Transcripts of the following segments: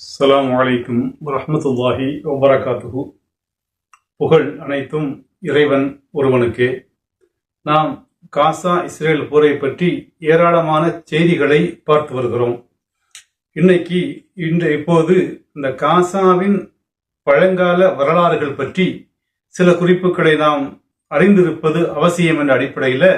அஸ்லாம் வலைக்கும் வரஹ்மத்துல்லாஹி வபரகாத்துஹு. புகழ் அனைத்தும் இறைவன் ஒருவனுக்கே. நாம் காசா இஸ்ரேல் போரை பற்றி ஏராளமான செய்திகளை பார்த்து வருகிறோம். இன்னைக்கு இன்று இப்போது இந்த காசாவின் பழங்கால வரலாறுகள் பற்றி சில குறிப்புகளை நாம் அறிந்திருப்பது அவசியம் என்ற அடிப்படையில்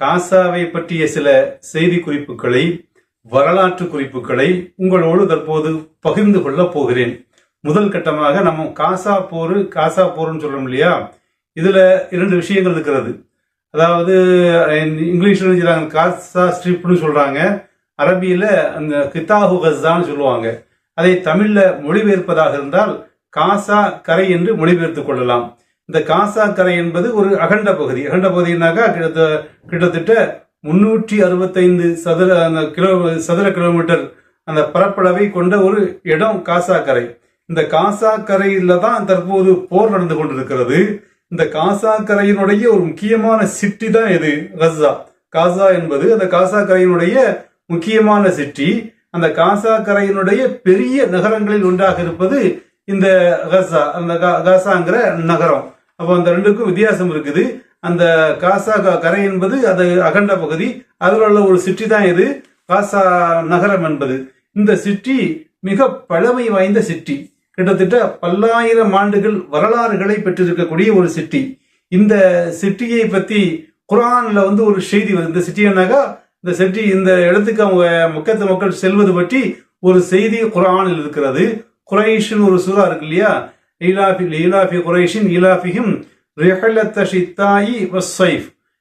காசாவை பற்றிய சில செய்தி குறிப்புகளை வரலாற்று குறிப்புகளை உங்களோடு தற்போது பகிர்ந்து கொள்ளப் போகிறேன். முதல் கட்டமாக நம்ம காசா போர் காசா போர்னு சொல்றோம் இல்லையா? இதுல இரண்டு விஷயங்கள் இருக்கிறது. அதாவது இங்கிலீஷ்ல சொல்றாங்க காசா ஸ்ட்ரிப்னு சொல்றாங்க. அரபியில அந்த கித்தாஹு கஸ்தான்னு சொல்லுவாங்க. அதை தமிழ்ல மொழிபெயர்ப்பதாக இருந்தால் காசா கரை என்று மொழிபெயர்த்துக் கொள்ளலாம். இந்த காசா கரை என்பது ஒரு அகண்ட பகுதி. அகண்ட பகுதினாக்கா கிட்டத்த- கிட்டத்தட்ட முன்னூற்றி அறுபத்தைந்து சதுர அந்த கிலோ சதுர கிலோமீட்டர் அந்த பரப்பளவை கொண்ட ஒரு இடம் காசா கரை இந்த காசா கரையில தான் தற்போது போர் நடந்து கொண்டிருக்கிறது. இந்த காசா கரையினுடைய ஒரு முக்கியமான சிட்டி தான் இது கசா காசா என்பது அந்த காசா கரையினுடைய முக்கியமான சிட்டி. அந்த காசா கரையினுடைய பெரிய நகரங்களில் ஒன்றாக இருப்பது இந்த கசா அந்த கா- காசாங்கிற நகரம். அப்போ அந்த ரெண்டுக்கும் வித்தியாசம் இருக்குது. அந்த காசா கரை என்பது அது அகண்ட பகுதி. அதில் உள்ள ஒரு சிட்டி தான் இது. காசா நகரம் என்பது. இந்த சிட்டி மிக பழமை வாய்ந்த சிட்டி. கிட்டத்தட்ட பல்லாயிரம் ஆண்டுகள் வரலாறுகளை பெற்றிருக்கக்கூடிய ஒரு சிட்டி. இந்த சிட்டியை பற்றி குரான்ல வந்து ஒரு செய்தி வருது. இந்த சிட்டினாக்கா இந்த சிட்டி இந்த இடத்துக்கு அவங்க மக்கத்து மக்கள் செல்வது பற்றி ஒரு செய்தி குரானில் இருக்கிறது. குரைஷின் ஒரு சூறா இருக்கு இல்லையா? ஈலாஃபி ஈலாஃபி குரைஷின் ஈலாஃபியும்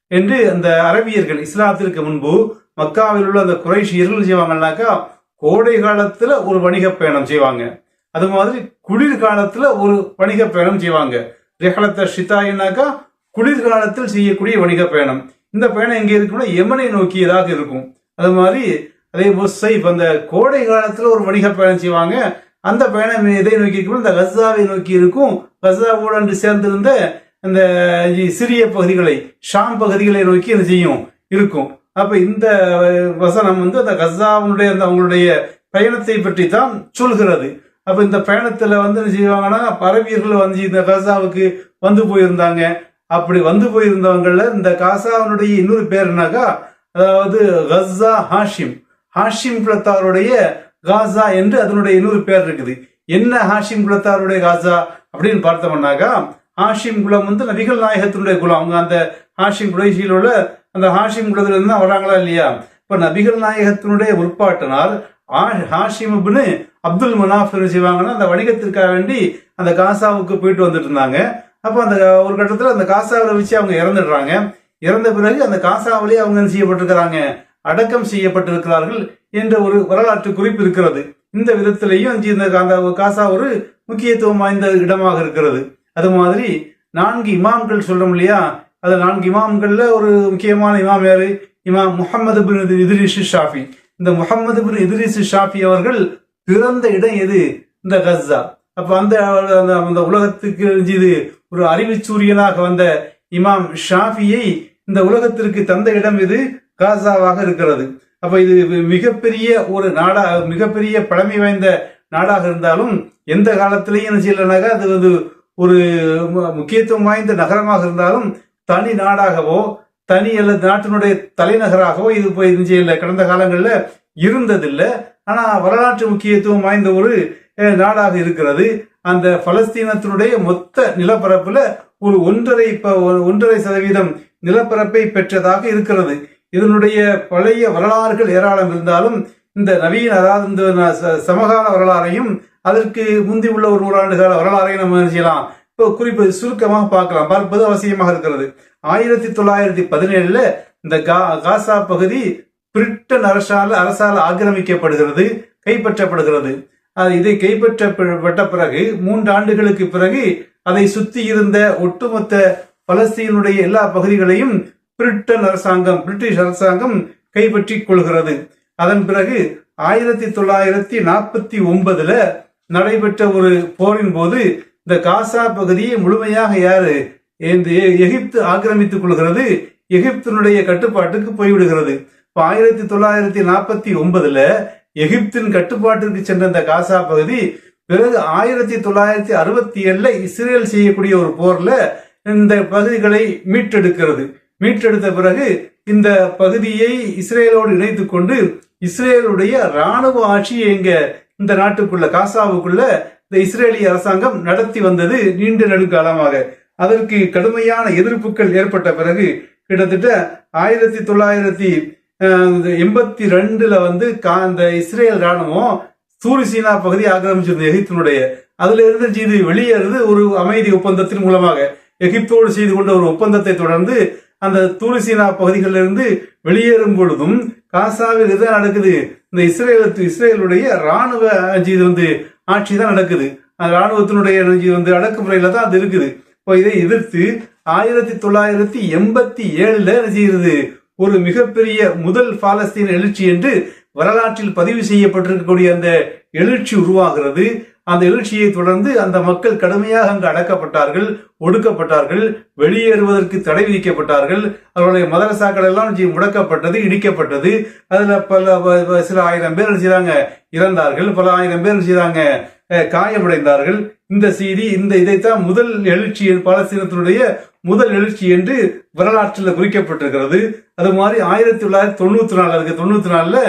என்று அந்த அரபியர்கள் இஸ்லாத்திற்கு முன்பு மக்காவில் உள்ள அந்த குறைஷியர்கள் செய்வாங்கன்னாக்கா கோடை காலத்துல ஒரு வணிக பயணம் செய்வாங்க. அது மாதிரி குளிர் காலத்துல ஒரு வணிக பயணம் செய்வாங்க. ரெஹலத்த ஷிதாயினாக்கா குளிர்காலத்தில் செய்யக்கூடிய வணிக பயணம். இந்த பயணம் எங்கே இருக்கும்னா யமனை நோக்கியதாக இருக்கும். அது மாதிரி அதே சைஃப் அந்த கோடை காலத்துல ஒரு வணிக பயணம் செய்வாங்க. அந்த பயணம் எதை நோக்கி இருக்கும் இந்த கசாவை நோக்கி இருக்கும். கசாவோடு சேர்ந்திருந்த அந்த சிறிய பகுதிகளை ஷாம் பகுதிகளை நோக்கி என்ன செய்யும்? இருக்கும். அப்ப இந்த வசனம் வந்து அந்த கசாவினுடைய அந்த அவங்களுடைய பயணத்தை பற்றி தான் சொல்கிறது. அப்ப இந்த பயணத்துல வந்து என்ன செய்வாங்கன்னா பரவியர்கள் வந்து இந்த கசாவுக்கு வந்து போயிருந்தாங்க. அப்படி வந்து போயிருந்தவங்கள இந்த காசாவினுடைய இன்னொரு பேர்னாக்கா அதாவது கஸ்ஸா ஹாஷிம். ஹாஷிம் குலத்தாருடைய காசா என்று அதனுடைய இன்னொரு பேர் இருக்குது. என்ன ஹாஷிம் குலத்தாருடைய காசா அப்படின்னு பார்த்தோம்னாக்கா ஹாஷிம் குலம் வந்து நபிகள் நாயகத்தினுடைய குலம். அவங்க அந்த ஹாஷிம் குலைசியில் உள்ள அந்த ஹாஷிம் குலத்துல இருந்து தான் வராங்களா இல்லையா? இப்ப நபிகள் நாயகத்தினுடைய முற்பாட்டனார் ஹாஷிம் அப்படின்னு அப்துல் மனாஃப் என்ன செய்வாங்கன்னா அந்த வணிகத்திற்காக வேண்டி அந்த காசாவுக்கு போயிட்டு வந்துட்டு இருந்தாங்க. அப்போ அந்த ஒரு கட்டத்தில் அந்த காசாவில் வச்சு அவங்க இறந்துடுறாங்க. இறந்த பிறகு அந்த காசாவிலே அவங்க என்ன செய்யப்பட்டிருக்கிறாங்க? அடக்கம் செய்யப்பட்டிருக்கிறார்கள் என்ற ஒரு வரலாற்று குறிப்பு இருக்கிறது. இந்த விதத்திலையும் அந்த காசா ஒரு முக்கியத்துவம் வாய்ந்த இடமாக இருக்கிறது. அது மாதிரி நான்கு இமாம்கள் சொல்றோம் இல்லையா? அது நான்கு இமாம்கள்ல ஒரு முக்கியமான இமாம் யாரு? இமாம் முகமது பின் இதிரிசு ஷாஃபி. இந்த முகமது பின் இதிரிசு ஷாஃபி அவர்கள் பிறந்த இடம் எது? இந்த கஸ்ஸா. அப்ப அந்த அந்த- அந்த உலகத்துக்கு இது ஒரு அறிவுச்சூரியனாக வந்த இமாம் ஷாஃபியை இந்த உலகத்திற்கு தந்த இடம் இது காசாவாக இருக்கிறது. அப்ப இது மிகப்பெரிய ஒரு நாடா மிகப்பெரிய பழமை வாய்ந்த நாடாக இருந்தாலும் எந்த காலத்திலையும் என்ன செய்யலைனாக்கா அது வந்து ஒரு முக்கியத்துவம் வாய்ந்த நகரமாக இருந்தாலும் தனி நாடாகவோ தனி அல்லது நாட்டினுடைய தலைநகராகவோ இது போய் இது கடந்த காலங்களில் இருந்ததில்லை. ஆனால் வரலாற்று முக்கியத்துவம் வாய்ந்த ஒரு நாடாக இருக்கிறது. அந்த பலஸ்தீனத்தினுடைய மொத்த நிலப்பரப்புல ஒரு ஒன்றரை ஒரு ஒன்றரை சதவீதம் நிலப்பரப்பை பெற்றதாக இருக்கிறது. இதனுடைய பழைய வரலாறுகள் ஏராளம் இருந்தாலும் இந்த நவீன அதாவது இந்த ச- சமகால வரலாறையும் அதற்கு முந்தி உள்ள ஒரு நூறாண்டு கால வரலாறையும் நம்ம செய்யலாம்? இப்போ குறிப்பு சுருக்கமாக பார்க்கலாம். பார்ப்பது அவசியமாக இருக்கிறது. ஆயிரத்தி தொள்ளாயிரத்தி பதினேழுல இந்த கா- காசா பகுதி பிரிட்டன் அரசால அரசால் ஆக்கிரமிக்கப்படுகிறது கைப்பற்றப்படுகிறது. அது இதை கைப்பற்றப்பட்ட பிறகு மூன்று ஆண்டுகளுக்கு பிறகு அதை சுத்தி இருந்த ஒட்டுமொத்த பலஸ்தீனுடைய எல்லா பகுதிகளையும் பிரிட்டன் அரசாங்கம் பிரிட்டிஷ் அரசாங்கம் கைப்பற்றிக் கொள்கிறது. அதன் பிறகு ஆயிரத்தி தொள்ளாயிரத்தி நாற்பத்தி ஒன்பதுல நடைபெற்ற ஒரு போரின் போது இந்த காசா பகுதியை முழுமையாக யாரு? எகிப்து ஆக்கிரமித்துக் கொள்கிறது. எகிப்தினுடைய கட்டுப்பாட்டுக்கு போய்விடுகிறது. இப்போ ஆயிரத்தி தொள்ளாயிரத்தி நாற்பத்தி ஒன்பதுல எகிப்தின் கட்டுப்பாட்டிற்கு சென்ற இந்த காசா பகுதி பிறகு ஆயிரத்தி தொள்ளாயிரத்தி அறுபத்தி ஏழுல இஸ்ரேல் செய்யக்கூடிய ஒரு போர்ல இந்த பகுதிகளை மீட்டெடுக்கிறது. மீட்டெடுத்த பிறகு இந்த பகுதியை இஸ்ரேலோடு இணைத்துக் கொண்டு இஸ்ரேலுடைய ராணுவ ஆட்சியை இங்க இந்த நாட்டுக்குள்ள காசாவுக்குள்ள இந்த இஸ்ரேலிய அரசாங்கம் நடத்தி வந்தது நீண்ட நெடுங்காலமாக. அதற்கு கடுமையான எதிர்ப்புகள் ஏற்பட்ட பிறகு கிட்டத்தட்ட ஆயிரத்தி தொள்ளாயிரத்தி எண்பத்தி ரெண்டுல வந்து கா- இந்த இஸ்ரேல் ராணுவம் சூரிசீனா பகுதி ஆக்கிரமிச்சிருந்த எகிப்தினுடைய. அதுல இருந்து இது வெளியேறது ஒரு அமைதி ஒப்பந்தத்தின் மூலமாக. எகிப்தோடு செய்து கொண்ட ஒரு ஒப்பந்தத்தை தொடர்ந்து அந்த தூரிசீனா பகுதிகளில் இருந்து வெளியேறும் பொழுதும் காசாவில் இதுதான் நடக்குது? இந்த இஸ்ரேல் இஸ்ரேலுடைய ராணுவ இது வந்து ஆட்சி தான் நடக்குது. அந்த ராணுவத்தினுடைய இது வந்து அடக்குமுறையில தான் அது இருக்குது. இப்போ இதை எதிர்த்து ஆயிரத்தி தொள்ளாயிரத்தி எண்பத்தி ஏழுல என்ன செய்கிறது? ஒரு மிகப்பெரிய முதல் பாலஸ்தீன எழுச்சி என்று வரலாற்றில் பதிவு செய்யப்பட்டிருக்கக்கூடிய அந்த எழுச்சி உருவாகிறது. அந்த எழுச்சியை தொடர்ந்து அந்த மக்கள் கடுமையாக அங்கு அடக்கப்பட்டார்கள் ஒடுக்கப்பட்டார்கள் வெளியேறுவதற்கு தடை விதிக்கப்பட்டார்கள். அவருடைய மதரசாக்கள் எல்லாம் முடக்கப்பட்டது இடிக்கப்பட்டது. அதுல பல சில ஆயிரம் பேர் என்ன செய்றாங்க இறந்தார்கள். பல ஆயிரம் பேர் என்ன செய்றாங்க காயமடைந்தார்கள். இந்த செய்தி இந்த இதைத்தான் முதல் எழுச்சி பாலஸ்தீனத்தினுடைய முதல் எழுச்சி என்று வரலாற்றில் குறிக்கப்பட்டிருக்கிறது. அது மாதிரி ஆயிரத்தி தொள்ளாயிரத்தி தொண்ணூத்தி நாலு அதுக்கு தொண்ணூத்தி நாலுல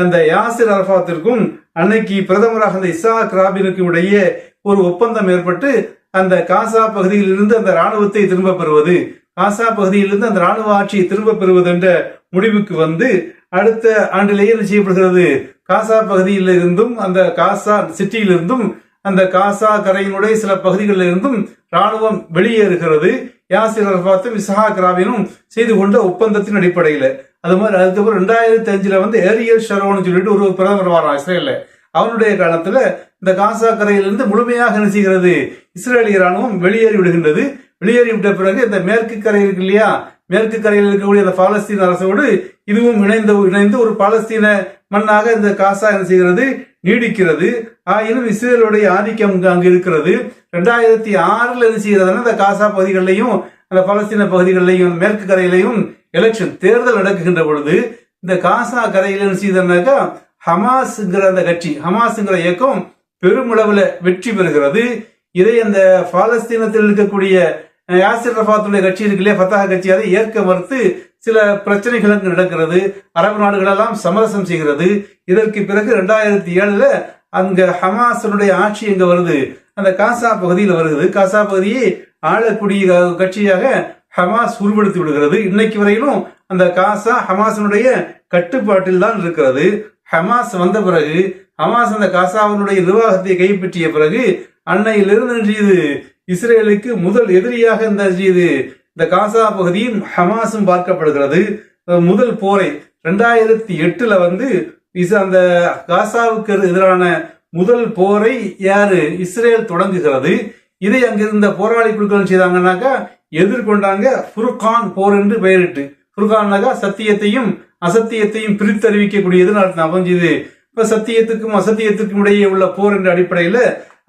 அந்த யாசிர் அரபாத்திற்கும் அன்னைக்கு பிரதமராக அந்த இசாக் ராபினுக்கும் இடையே ஒரு ஒப்பந்தம் ஏற்பட்டு அந்த காசா பகுதியில் இருந்து அந்த ராணுவத்தை திரும்ப பெறுவது காசா பகுதியிலிருந்து அந்த ராணுவ ஆட்சியை திரும்ப பெறுவது என்ற முடிவுக்கு வந்து அடுத்த ஆண்டிலேயே என்ன செய்யப்படுகிறது? காசா பகுதியில் இருந்தும் அந்த காசா சிட்டியிலிருந்தும் அந்த காசா கரையினுடைய சில பகுதிகளில் இருந்தும் ராணுவம் வெளியேறுகிறது. யாசிர் அரபாத்தும் இசஹாக் ராபினும் செய்து கொண்ட ஒப்பந்தத்தின் அடிப்படையில். அது மாதிரி அதுக்கப்புறம் ரெண்டாயிரத்தி அஞ்சுல வந்து ஏரியல் ஷரோன்னு சொல்லிட்டு ஒரு பிரதமர் வரான் இஸ்ரேல்ல. அவனுடைய காலத்துல இந்த காசா கரையிலிருந்து முழுமையாக என்ன செய்கிறது? இஸ்ரேலிய ராணுவம் வெளியேறி விடுகின்றது. வெளியேறி விட்ட பிறகு இந்த மேற்கு கரை இருக்கு இல்லையா? மேற்கு கரையில் இருக்கக்கூடிய அந்த பாலஸ்தீன அரசோடு இதுவும் இணைந்து இணைந்து ஒரு பாலஸ்தீன மண்ணாக இந்த காசா என்ன செய்கிறது? நீடிக்கிறது. ஆயினும் இஸ்ரேலுடைய ஆதிக்கம் அங்கு- அங்கு இருக்கிறது. ரெண்டாயிரத்தி ஆறுல என்ன செய்கிறதுனா இந்த காசா பகுதிகளிலையும் அந்த பாலஸ்தீன பகுதிகளிலையும் மேற்கு கரையிலையும் எலெக்ஷன் தேர்தல் நடக்குகின்ற பொழுது இந்த காசா கரையில் என்ன செய்தனாக்கா ஹமாஸ்ங்கிற அந்த கட்சி ஹமாஸ்ங்கிற இயக்கம் பெருமளவுல வெற்றி பெறுகிறது. இதை அந்த பாலஸ்தீனத்தில் இருக்கக்கூடிய யாசிர் ரஃபாத்துடைய கட்சி இருக்கு ஃபத்தாக ஃபத்தா கட்சி அதை ஏற்க மறுத்து சில பிரச்சனைகள் அங்கு நடக்கிறது. அரபு நாடுகளெல்லாம் சமரசம் செய்கிறது. இதற்கு பிறகு ரெண்டாயிரத்தி ஏழுல அங்க ஹமாசனுடைய ஆட்சி எங்க வருது? அந்த காசா பகுதியில் வருகிறது. காசா பகுதியை ஆளக்கூடிய கட்சியாக ஹமாஸ் உருவெடுத்து விடுகிறது. இன்னைக்கு வரையிலும் அந்த காசா ஹமாஸினுடைய கட்டுப்பாட்டில் தான் இருக்கிறது. ஹமாஸ் வந்த பிறகு ஹமாஸ் அந்த காசாவினுடைய நிர்வாகத்தை கைப்பற்றிய பிறகு அன்னையிலிருந்து இது இஸ்ரேலுக்கு முதல் எதிரியாக இந்த இது இந்த காசா பகுதியும் ஹமாஸும் பார்க்கப்படுகிறது. முதல் போரை ரெண்டாயிரத்தி எட்டுல வந்து அந்த காசாவுக்கு எதிரான முதல் போரை யாரு? இஸ்ரேல் தொடங்குகிறது. இதை அங்கிருந்த போராளி குழுக்கள் செய்தாங்கன்னாக்கா எதிர்கொண்டாங்க. ஃபுர்கான் போர் என்று பெயரிட்டு. ஃபுர்கான்னாக்கா சத்தியத்தையும் அசத்தியத்தையும் பிரித்தறிவிக்கக்கூடியது அமைஞ்சது இப்போ சத்தியத்துக்கும் அசத்தியத்துக்கும் இடையே உள்ள போர் என்ற அடிப்படையில்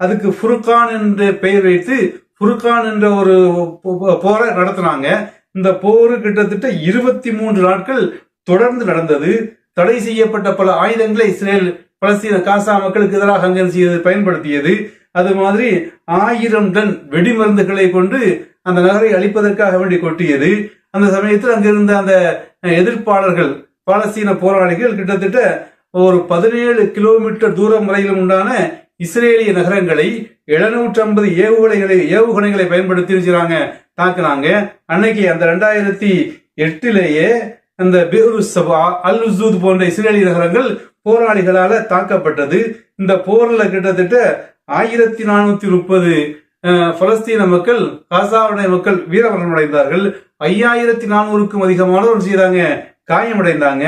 அதுக்கு ஃபுர்கான் என்று பெயர் வைத்து ஃபுர்கான் என்ற ஒரு போரை நடத்தினாங்க. இந்த போர் கிட்டத்தட்ட இருபத்தி மூன்று நாட்கள் தொடர்ந்து நடந்தது. தடை செய்யப்பட்ட பல ஆயுதங்களை இஸ்ரேல் பலஸ்தீன காசா மக்களுக்கு எதிராக அங்கே செய்து பயன்படுத்தியது. அது மாதிரி ஆயிரம் டன் வெடிமருந்துகளை கொண்டு அந்த நகரை அழிப்பதற்காக வேண்டி கொட்டியது. அந்த சமயத்தில் அங்கிருந்த அந்த எதிர்ப்பாளர்கள் பாலஸ்தீன போராளிகள் கிட்டத்தட்ட ஒரு பதினேழு கிலோமீட்டர் தூரம் வரையிலும் உண்டான இஸ்ரேலிய நகரங்களை எழுநூற்றி ஐம்பது ஏவுகணைகளை ஏவுகணைகளை பயன்படுத்தி வச்சுறாங்க தாக்குனாங்க. அன்னைக்கு அந்த ரெண்டாயிரத்தி எட்டிலேயே அந்த பேரு சபா அல் உசூத் போன்ற இஸ்ரேலிய நகரங்கள் போராளிகளால தாக்கப்பட்டது. இந்த போர்ல கிட்டத்தட்ட ஆயிரத்தி நானூத்தி முப்பது பலஸ்தீன மக்கள் காசாவுடைய மக்கள் வீரமரணம் அடைந்தார்கள் ஐயாயிரத்தி நானூறுக்கும் அதிகமானவர் செய்யறாங்க காயமடைந்தாங்க.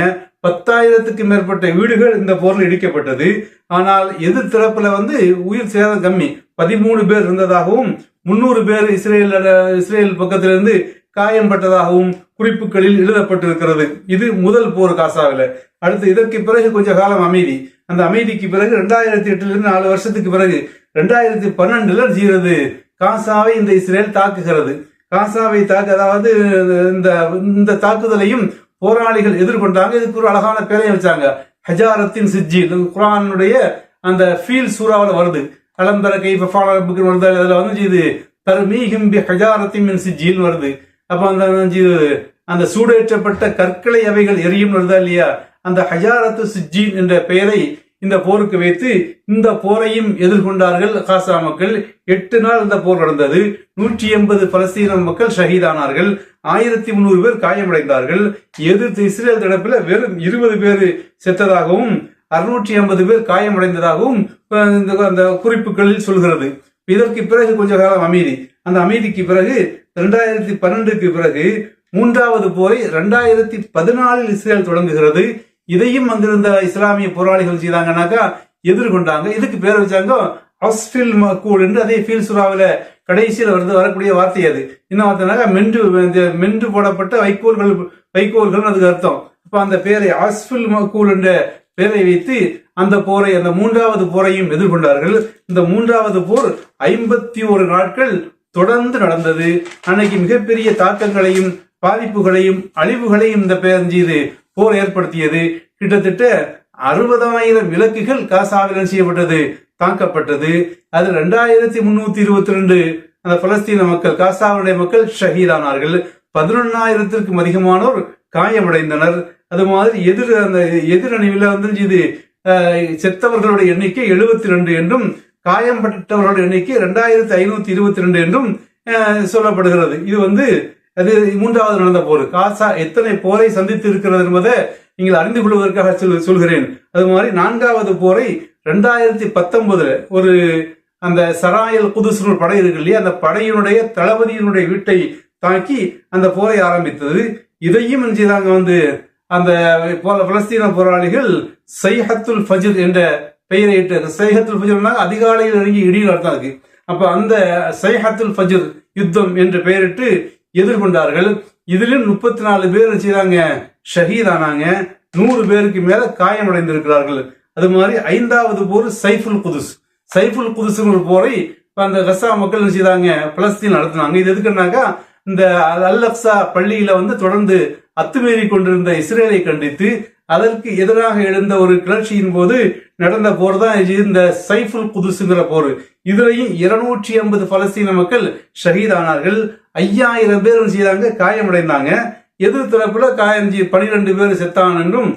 பத்தாயிரத்துக்கு மேற்பட்ட வீடுகள் இந்த போரில் இடிக்கப்பட்டது. ஆனால் எதிர் தரப்புல வந்து உயிர் சேதம் கம்மி. பதிமூணு பேர் இருந்ததாகவும் முன்னூறு பேர் இஸ்ரேல் இஸ்ரேல் பக்கத்திலிருந்து காயம்பட்டதாகவும் குறிப்புகளில் எழுதப்பட்டிருக்கிறது. இது முதல் போர் காசாவில். அடுத்து இதற்கு பிறகு கொஞ்ச காலம் அமைதி. அந்த அமைதிக்கு பிறகு ரெண்டாயிரத்தி எட்டுலேருந்து நாலு வருஷத்துக்கு பிறகு ரெண்டாயிரத்தி பன்னெண்டுல ஜீரது. காசாவை இந்த இஸ்ரேல் தாக்குகிறது. காசாவை தாக்க அதாவது இந்த இந்த தாக்குதலையும் போராளிகள் எதிர்கொண்டாங்க. இதுக்கு ஒரு அழகான பேரையை வச்சாங்க. ஹஜாரத்தின் சிஜி குரானுடைய அந்த ஃபீல் சூறாவில் வருது. கலம்பர கைஃப ஃபாலரப்புக்கு வருது. அதில் வந்து இது தர்மீஹிம் பி ஹஜாரத்தின் மின் சிஜ்ஜில் வருது. அப்போ அந்த அந்த சூடேற்றப்பட்ட கற்களை அவைகள் எரியும் வருதா இல்லையா? அந்த ஹஜாரத்து சிஜின் என்ற பெயரை இந்த போருக்கு வைத்து இந்த போரையும் எதிர்கொண்டார்கள் காசா மக்கள். எட்டு நாள் இந்த போர் நடந்தது. நூற்றி எண்பது பலஸ்தீன மக்கள் ஷஹீதானார்கள். ஆயிரத்தி முந்நூறு பேர் காயமடைந்தார்கள். எதிர்த்து இஸ்ரேல் தரப்பில் வெறும் இருபது பேர் செத்ததாகவும் அறுநூற்றி ஐம்பது பேர் காயமடைந்ததாகவும் இந்த அந்த குறிப்புகளில் சொல்கிறது. இதற்கு பிறகு கொஞ்ச காலம் அமைதி. அந்த அமைதிக்கு பிறகு ரெண்டாயிரத்தி பன்னெண்டுக்கு பிறகு மூன்றாவது போரை ரெண்டாயிரத்தி பதினாலில் இஸ்ரேல் தொடங்குகிறது. இதையும் வந்திருந்த இஸ்லாமிய போராளிகள் செய்தாங்கன்னாக்கா எதிர்கொண்டாங்க. இதுக்கு பேர் வச்சாங்க அஸ்ஃபில் மக்கூல் என்று அதே ஃபீல் சுறாவில் கடைசியில் வந்து வரக்கூடிய வார்த்தை அது. என்ன வார்த்தைனாக்கா மென்று மென்று போடப்பட்ட வைக்கோல்கள் வைக்கோல்கள் அதுக்கு அர்த்தம். இப்போ அந்த பேரை அஸ்ஃபில் மக்கூல் என்ற பேரை வைத்து அந்த போரை அந்த மூன்றாவது போரையும் எதிர்கொண்டார்கள். இந்த மூன்றாவது போர் ஐம்பத்தி ஒரு நாட்கள் தொடர்ந்து நடந்தது. அன்னைக்கு மிகப்பெரிய தாக்கங்களையும் பாதிப்புகளையும் அழிவுகளையும் இந்த பேரஞ்சீது போர் ஏற்படுத்தியது. கிட்டத்தட்ட அறுபதாயிரம் விளக்குகள் காசாவில் செய்யப்பட்டது தாக்கப்பட்டது. அது ரெண்டாயிரத்தி முன்னூத்தி இருபத்தி ரெண்டு அந்த பலஸ்தீன மக்கள் காசாவுடைய மக்கள் ஷஹீதானார்கள். பதினொன்னாயிரத்திற்கும் அதிகமானோர் காயமடைந்தனர். அது மாதிரி எதிர் அந்த எதிரணிவில் வந்து இது செத்தவர்களுடைய எண்ணிக்கை எழுபத்தி ரெண்டு என்றும் காயம்பட்டவர்களுடைய எண்ணிக்கை ரெண்டாயிரத்தி ஐநூத்தி இருபத்தி ரெண்டு என்றும் சொல்லப்படுகிறது. இது வந்து அது மூன்றாவது நடந்த போர். காசா எத்தனை போரை சந்தித்து இருக்கிறது என்பதை நீங்கள் அறிந்து கொள்வதற்காக சொல் சொல்கிறேன். அது மாதிரி நான்காவது போரை ரெண்டாயிரத்தி பத்தொன்பதுல ஒரு அந்த சராயல் குதுஸ் படை இருக்கு இல்லையா? அந்த படையினுடைய தளபதியினுடைய வீட்டை தாக்கி அந்த போரை ஆரம்பித்தது. இதையும் செய்தாங்க வந்து அந்த பலஸ்தீன போராளிகள் சைஹத்துல் ஃபஜில் என்ற பெயரை இட்டு சைஹத்துல் ஃபஜ்ர்னா அதிகாலையில் இறங்கி இடியில் அர்த்தம் இருக்கு அப்ப அந்த சைஹத்துல் ஃபஜ்ர் யுத்தம் என்று பெயரிட்டு எதிர்கொண்டார்கள். இதிலும் முப்பத்தி நாலு பேர் செய்யறாங்க ஷஹீத் ஷஹீதானாங்க நூறு பேருக்கு மேல காயமடைந்திருக்கிறார்கள். அது மாதிரி ஐந்தாவது போர் சைஃபுல் குதுஸ். சைஃபுல் குதுஸ்ங்கிற போரை இப்போ அந்த கசா மக்கள் என்ன செய்தாங்க? பலஸ்தீன் நடத்தினாங்க. இது எதுக்குன்னாக்கா இந்த அல் அக்ஸா பள்ளியில வந்து தொடர்ந்து அத்துமீறி கொண்டிருந்த இஸ்ரேலை கண்டித்து அதற்கு எதிராக எழுந்த ஒரு கிளர்ச்சியின் போது நடந்த போர் தான் இந்த சைஃபுல் குதுசுங்கிற போர். இதுலையும் இருநூற்றி ஐம்பது பலஸ்தீன மக்கள் ஷஹீதானார்கள் ஐயாயிரம் பேர் செய்தாங்க காயமடைந்தாங்க. எதிர் தரப்புல காயம் பனிரெண்டு பேர் செத்தான் என்றும்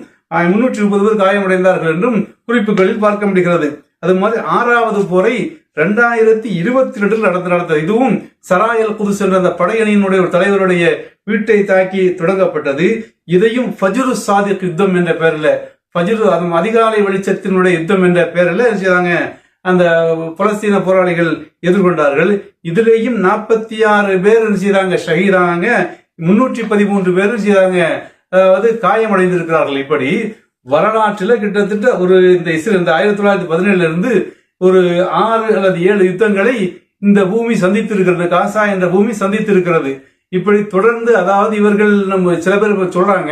முன்னூற்றி முப்பது பேர் காயமடைந்தார்கள் என்றும் குறிப்புகளில் பார்க்க முடிகிறது. அது மாதிரி ஆறாவது போரை ரெண்டாயிரத்தி இருபத்தி ரெண்டில் நடந்து நடந்தது. இதுவும் சராயல் குதுஸ் என்ற அந்த படையணியினுடைய ஒரு தலைவருடைய வீட்டை தாக்கி தொடங்கப்பட்டது. இதையும் ஃபஜ்ரு சாதிக் யுத்தம் என்ற பெயரில் ஃபஜ்ரு அது அதிகாலை வெளிச்சத்தினுடைய யுத்தம் என்ற பெயரில் செய்தாங்க அந்த பலஸ்தீன போராளிகள் எதிர்கொண்டார்கள். இதுலேயும் நாற்பத்தி ஆறு பேர் செய்கிறாங்க செய்தாங்க ஷஹீதானாங்க. முன்னூற்றி பதிமூன்று பேர் செய்கிறாங்க செய்தாங்க அதாவது காயமடைந்திருக்கிறார்கள் இப்படி. வரலாற்றில் கிட்டத்தட்ட ஒரு இந்த இஸ்ரேல் இந்த ஆயிரத்தி தொள்ளாயிரத்தி பதினேழுல இருந்து ஒரு ஆறு அல்லது ஏழு யுத்தங்களை இந்த பூமி சந்தித்திருக்கிறது. காசா என்ற பூமி சந்தித்திருக்கிறது. இப்படி தொடர்ந்து அதாவது இவர்கள் நம்ம சில பேர் சொல்றாங்க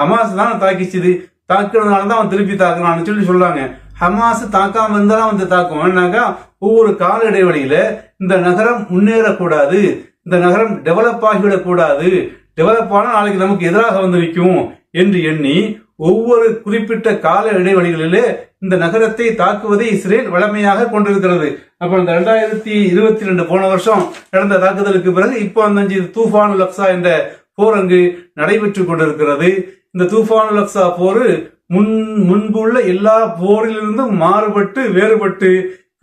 ஹமாஸ் தான் தாக்கிச்சுது. தாக்குறதுனால தான் அவன் திருப்பி தாக்குறான்னு சொல்லி சொல்றாங்க. ஹமாஸ் தாக்காம இருந்தாலும் வந்து தாக்கும். ஏன்னாக்கா ஒவ்வொரு கால இடைவெளியில இந்த நகரம் முன்னேறக்கூடாது. இந்த நகரம் டெவலப் ஆகிவிடக்கூடாது. டெவலப் ஆனால் நாளைக்கு நமக்கு எதிராக வந்து நிற்கும் என்று எண்ணி ஒவ்வொரு குறிப்பிட்ட கால இடைவெளிகளிலே இந்த நகரத்தை தாக்குவதை இஸ்ரேல் வளமையாக கொண்டிருக்கிறது. அப்ப இந்த ரெண்டாயிரத்தி இருபத்தி ரெண்டு போன வருஷம் நடந்த தாக்குதலுக்கு பிறகு இப்போ அந்த அஞ்சு தூஃபான் லக்ஸா என்ற போர் அங்கு நடைபெற்று கொண்டிருக்கிறது. இந்த தூஃபான் லக்ஸா போர் முன் முன்புள்ள எல்லா போரிலிருந்தும் மாறுபட்டு வேறுபட்டு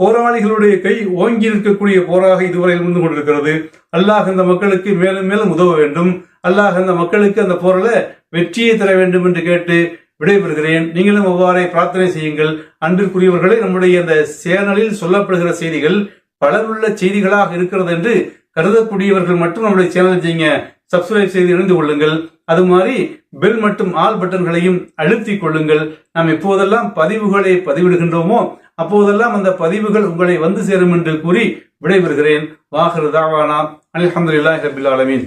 போராளிகளுடைய கை ஓங்கி நிற்கக்கூடிய போராக இதுவரையில் இருந்து கொண்டிருக்கிறது. அல்லாஹ் இந்த மக்களுக்கு மேலும் மேலும் உதவ வேண்டும். அல்லாஹ் அந்த மக்களுக்கு அந்த போரில் வெற்றியை தர வேண்டும் என்று கேட்டு விடைபெறுகிறேன். நீங்களும் அவ்வாறே பிரார்த்தனை செய்யுங்கள். அன்பிற்குரியவர்களே நம்முடைய இந்த சேனலில் சொல்லப்படுகிற செய்திகள் பலருள்ள செய்திகளாக இருக்கிறது என்று கருதக்கூடியவர்கள் மட்டும் நம்முடைய சேனல் செய்யுங்க. சப்ஸ்கிரைப் செய்து இணைந்து கொள்ளுங்கள். அது மாதிரி பெல் மற்றும் ஆல் பட்டன்களையும் அழுத்திக் கொள்ளுங்கள். நாம் எப்போதெல்லாம் பதிவுகளை பதிவிடுகின்றோமோ அப்போதெல்லாம் அந்த பதிவுகள் உங்களை வந்து சேரும் என்று கூறி விடைபெறுகிறேன். வாஹர் தாவானா. அல்ஹம்துலில்லாஹி ரபில் ஆலமீன்.